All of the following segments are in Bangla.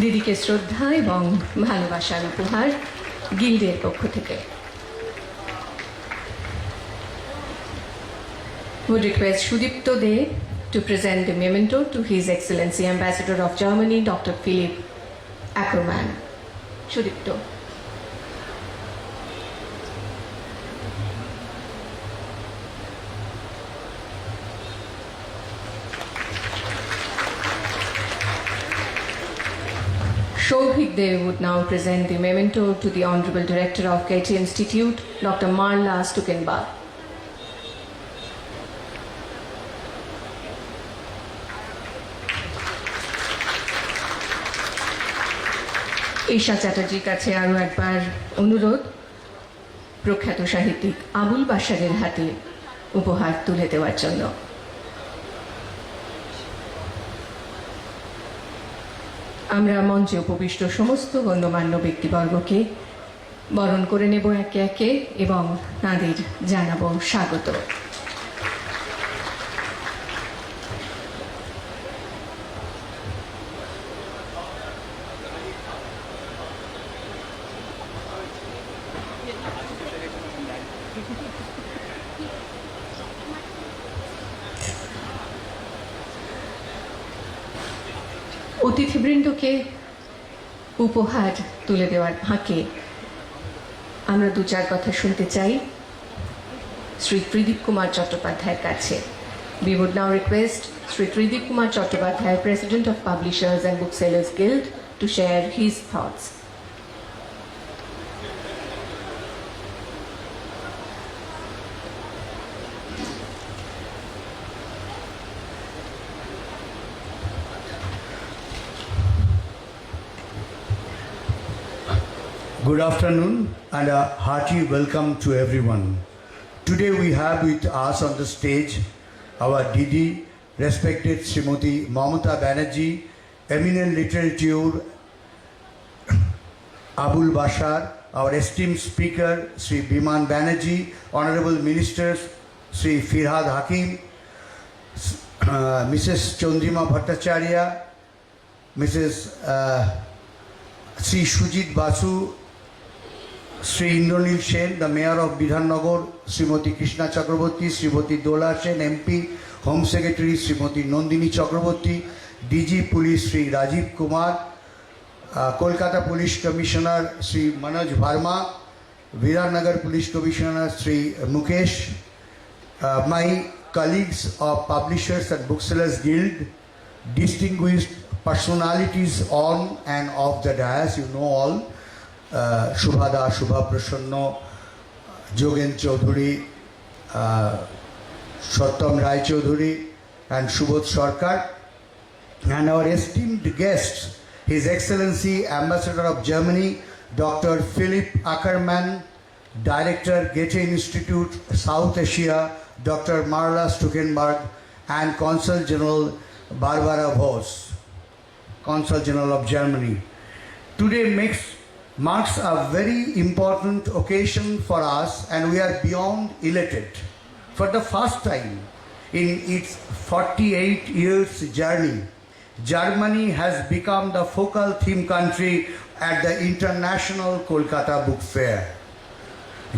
দিদিকে শ্রদ্ধা এবং ভালোবাসার উপহার গিল্ডের পক্ষ থেকে would request Shudipto De to present the memento to His Excellency Ambassador of Germany, Dr. Philip Ackermann. Shudipto. Shobhik Dev would now present the memento to the Honorable Director of Goethe Institute, Dr. Marla Stukenbach. Isha চ্যাটার্জির কাছে আরও একবার অনুরোধ প্রখ্যাত সাহিত্যিক আবুল বাসারের হাতে উপহার তুলে দেওয়ার জন্য আমরা মঞ্চে উপবিষ্ট সমস্ত গণ্যমান্য ব্যক্তিবর্গকে বরণ করে নেব একে একে এবং তাঁদের জানাব স্বাগত। অতিথিবৃন্দকে উপহার তুলে দেওয়ার ফাঁকে আমরা দু চার কথা শুনতে চাই শ্রী ত্রিদীপ কুমার চট্টোপাধ্যায়ের কাছে We would now request Sri Tridip Kumar Chattopadhyay, President of Publishers and Booksellers Guild, to share his thoughts. Good afternoon and a hearty welcome to everyone. Today we have with us on the stage our Didi, respected Srimati Mamata Banerjee, eminent literature Abul Bashar, our esteemed speaker Sri Biman Banerjee, honorable ministers Sri Firhad Hakim, uh, Mrs. Chandrima Bhattacharya, Mrs. Uh, Sri Shujit Basu, Shri Indranil Sen the mayor of Bidhannagar Shrimati Krishna Chakraborty Shrimati Dola Sen MP home secretary Shrimati Nandini Chakraborty DG police Shri Rajeev Kumar Kolkata police commissioner Shri Manoj Verma Biratnagar police commissioner Shri Mukesh my colleagues of Publishers and Booksellers Guild, distinguished personalities on and off the dais, you know all, Subhada Shubha Prasanna Jogen Chowdhury Satyam Roychowdhury and Subodh Sarkar and our esteemed guest his excellency ambassador of Germany doctor Philipp Ackermann director Goethe Institute South Asia doctor Marla Stukenberg and consul general Barbara Voss consul general of Germany today makes Marks a very important occasion for us, and we are beyond elated. For the first time in its 48 years journey, Germany has become the focal theme country at the International Kolkata Book Fair.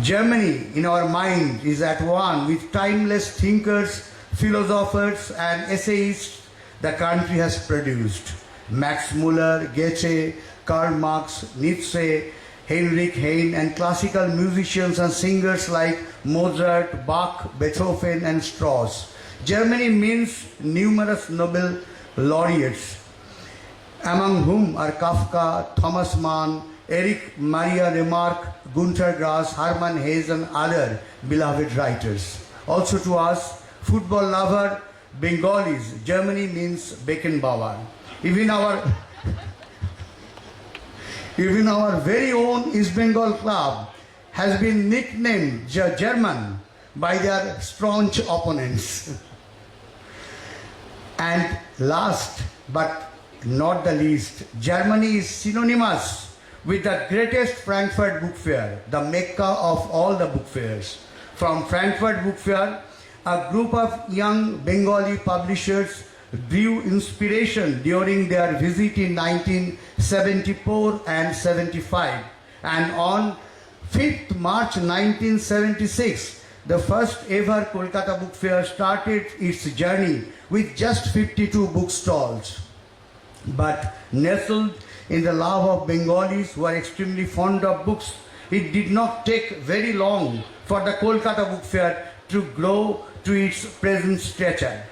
Germany, in our mind, is at one with timeless thinkers, philosophers, and essayists the country has produced. Max Muller, Goethe, Karl Marx, Nietzsche, Heinrich Heine, and classical musicians and singers like Mozart, Bach, Beethoven, and Strauss. Germany means numerous Nobel laureates, among whom are Kafka, Thomas Mann, Erich Maria Remarque, Gunter Grass, Hermann Hesse, and other beloved writers. Also to us, football lover, Bengalis, Germany means Beckenbauer. Even our even our very own East Bengal club has been nicknamed Ge- German by their staunch opponents. And last but not the least, Germany is synonymous with the greatest Frankfurt Book Fair, the mecca of all the book fairs. From Frankfurt Book Fair, a group of young Bengali publishers drew inspiration during their visit in 1974 and 75. And on 5th March 1976, the first ever Kolkata Book Fair started its journey with just 52 bookstalls. But nestled in the love of Bengalis who are extremely fond of books, it did not take very long for the Kolkata Book Fair to grow to its present stature.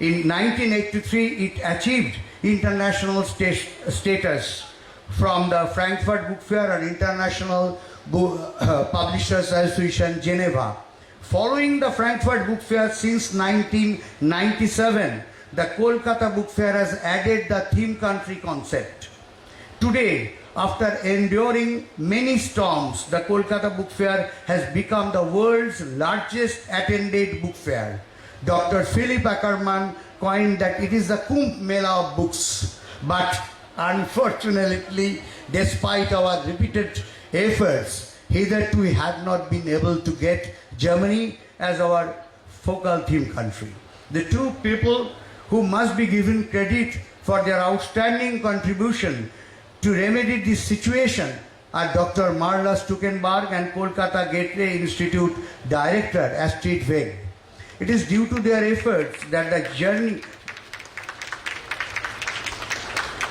In 1983, it achieved international sta- status from the Frankfurt Book Fair and International Bo- uh, Publishers Association, Geneva. Following the Frankfurt Book Fair since 1997, the Kolkata Book Fair has added the theme country concept. Today, after enduring many storms, the Kolkata Book Fair has become the world's largest attended book fair. Dr. Philip Ackerman coined that it is the Kumbh Mela of books. But unfortunately, despite our repeated efforts, hitherto we have not been able to get Germany as our focal theme country. The two people who must be given credit for their outstanding contribution to remedy this situation are Dr. Marla Stukenberg and Kolkata Gateway Institute Director Astrid Weg. It is due to their efforts that the journey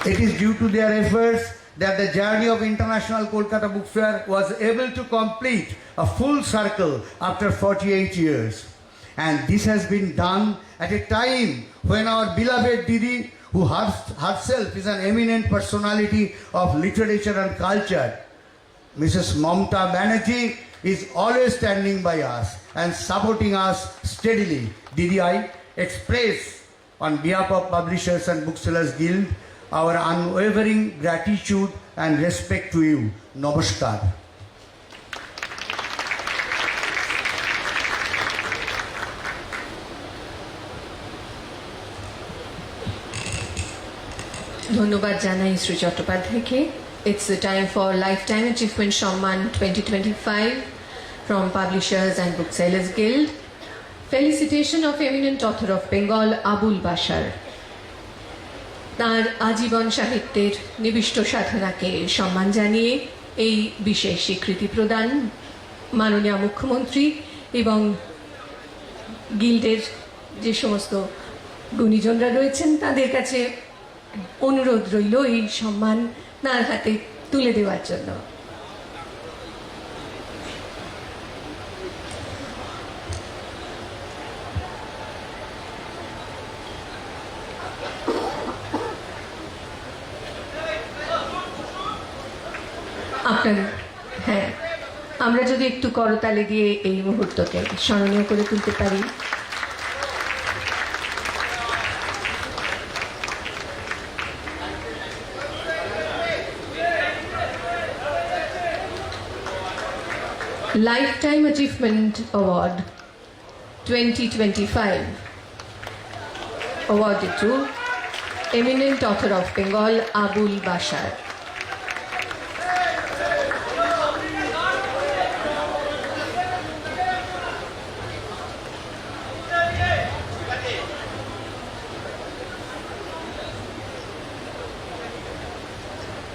it is due to their efforts that the journey of International Kolkata Book Fair was able to complete a full circle after 48 years. And this has been done at a time when our beloved Didi, who herself is an eminent personality of literature and culture, Mrs. Mamta Banerjee is always standing by us and supporting us steadily. Didi, I express on behalf of Publishers and Booksellers Guild our unwavering gratitude and respect to you. Namaskar. ধন্যবাদ জানাই শ্রী চট্টোপাধ্যায়কে লাইফ টাইম অ্যাচিভমেন্ট সম্মান twenty twenty five from publishers and book sellers guild felicitation of eminent author of Bengal Abul Basar তার আজীবন সাহিত্যের নিবিষ্ট সাধনাকে সম্মান জানিয়ে এই বিশেষ স্বীকৃতি প্রদান মাননীয় মুখ্যমন্ত্রী এবং গিল্ডের যে সমস্ত গুণীজনরা রয়েছেন, তাদের কাছে অনুরোধ রইল এই সম্মান তার হাতে তুলে দেওয়ার জন্য। হ্যাঁ আমরা যদি একটু করতালে দিয়ে এই মুহূর্তকে স্মরণীয় করে তুলতে পারি। Lifetime Achievement Award 2025 awarded to eminent author of Bengal Abul Bashar.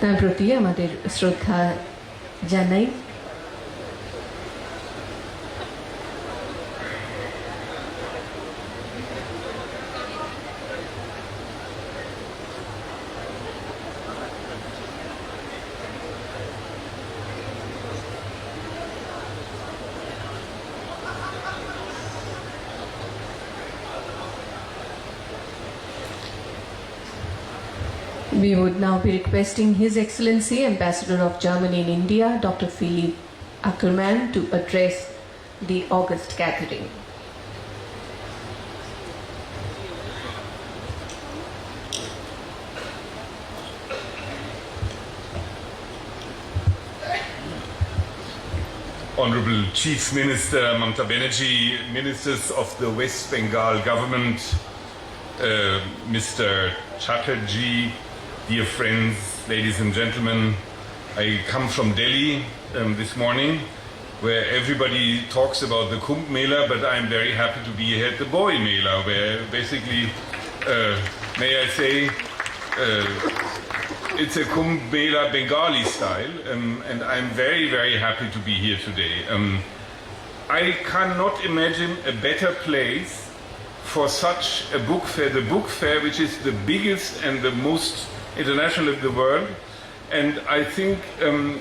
তার প্রতি আমাদের শ্রদ্ধা জানাই We would now be requesting His Excellency Ambassador of Germany in India, Dr. Philip Ackermann, to address the August gathering. Honorable Chief Minister Mamta Banerjee, Ministers of the West Bengal Government, uh, Mr. Chatterjee, dear friends, ladies and gentlemen, I come from Delhi um, this morning where everybody talks about the Kumbh Mela, but I'm very happy to be here at the Boy Mela where basically uh, may I say, uh, it's a Kumbh Mela Bengali style, um, and I'm very, very happy to be here today. Um, I cannot imagine a better place for such a book fair, the book fair, which is the biggest and the most international in the world. And I think um,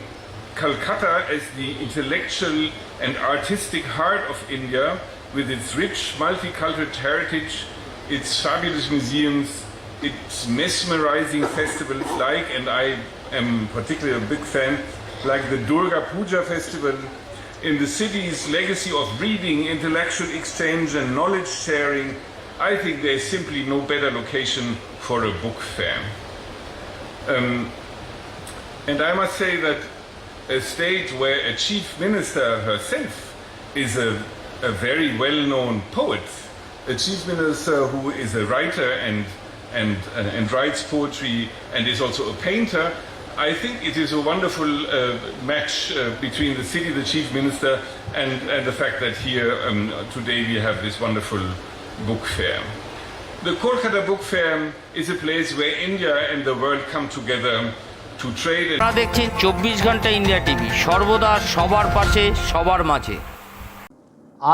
Calcutta, as the intellectual and artistic heart of India, with its rich multicultural heritage, its fabulous museums, its mesmerizing festivals like, and I am particularly a big fan, like the Durga Puja festival, in the city's legacy of reading, intellectual exchange, and knowledge sharing, I think there is simply no better location for a book fair. Um, and I must say that a state where a chief minister herself is a, a very well known poet, a chief minister who is a writer and, and, uh, and writes poetry and is also a painter, I think it is a wonderful uh, match uh, between the city, the chief minister, and, and the fact that here um, today we have this wonderful book fair. The Kolkata Book Fair is a place where India and the world come together to trade আপনারা দেখছেন চব্বিশ ঘণ্টা ইন্ডিয়া টিভি সর্বদা সবার পাশে, সবার মাঝে।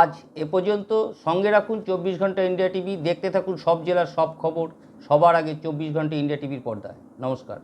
আজ এ পর্যন্ত সঙ্গে রাখুন চব্বিশ ঘণ্টা ইন্ডিয়া টিভি দেখতে থাকুন সব জেলার সব খবর, সবার আগে চব্বিশ ঘণ্টা ইন্ডিয়া টিভির পর্দায়। নমস্কার।